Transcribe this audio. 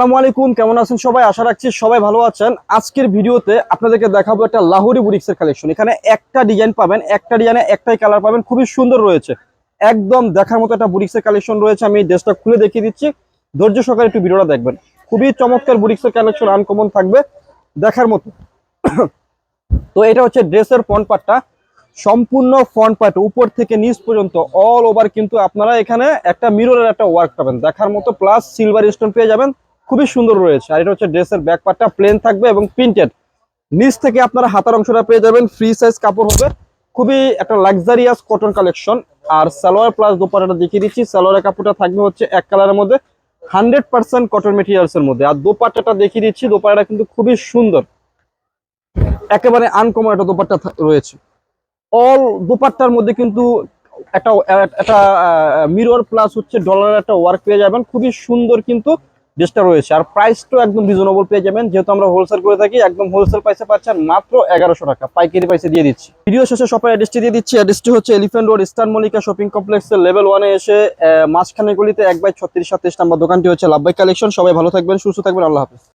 আসসালামু আলাইকুম, কেমন আছেন সবাই? আশা রাখছি সবাই ভালো আছেন। আজকের ভিডিওতে আপনাদেরকে দেখাবো একটা লাহোরি বুটিক্সের কালেকশন এখানে একটা ডিজাইন পাবেন, একটা ডিজাইনে একটাই কালার পাবেন, খুবই সুন্দর রয়েছে। একদম দেখার মতো একটা বুটিক্সের কালেকশন রয়েছে, আমি ড্রেসটা খুলে দেখিয়ে দিচ্ছি। ধৈর্য সহকারে একটু ভিডিওটা দেখবেন। খুবই চমৎকার বুটিক্সের কালেকশন আনকমন থাকবে দেখার মতো। তো এটা হচ্ছে ড্রেসের ফ্রন্ট পার্টটা সম্পূর্ণ ফ্রন্ট পার্ট উপর থেকে নিচ পর্যন্ত অল ওভার কিন্তু আপনারা এখানে একটা মিররের একটা ওয়ার্ক পাবেন। দেখার মতো প্লাস সিলভার স্টোন পেয়ে যাবেন। খুবই সুন্দর রয়েছে। আর এটা হচ্ছে ড্রেসের ব্যাক পার্টটা প্লেন থাকবে এবং প্রিন্টেড। নিচ থেকে আপনারা হাতার অংশটা পেয়ে যাবেন ফ্রি সাইজ কাপড় হবে। খুবই একটা লাক্সারিয়াস কটন কালেকশন আর সালোয়ার প্লাস দোপাটাটা দেখিয়ে দিচ্ছি। সালোয়ারের কাপড়টা থাকবে হচ্ছে এক কালারের মধ্যে হান্ড্রেড পার্সেন্ট কটন মেটেরিয়ালস এর মধ্যে। আর দোপাট্টাটা দেখিয়ে দিচ্ছি, দোপাট্টাটা কিন্তু খুবই সুন্দর। একেবারে আনকমন একটা দোপাট্টা রয়েছে। অল দোপাট্টার মধ্যে কিন্তু একটা একটা মিরর প্লাস হচ্ছে ডলারের একটা ওয়ার্ক পেয়ে যাবেন। খুবই সুন্দর কিন্তু ড্রেসটা রয়েছে। আর প্রাইসটাও একদম রিজনেবল পেয়ে যাবেন। যেহেতু আমরা হোলসেল করে থাকি, একদম হোলসেল প্রাইসে পাচ্ছেন মাত্র এগারোশো টাকা। পাইকারি প্রাইসে দিয়ে দিচ্ছি। ভিডিও শেষে সবাই অ্যাড্রেসটি দিয়ে দিচ্ছি। অ্যাড্রেসটি হচ্ছে Elephant Road Eastern Mallika shopping কমপ্লেক্সের লেভেল ওয়ানে এসে মাঝখানে গুলিতে এক বাই ছত্রিশ সাতত্রিশ নাম্বার দোকানটি হচ্ছে লাভবাই কালেকশন সবাই ভালো থাকবেন, সুস্থ থাকবেন। আল্লাহ হাফিজ।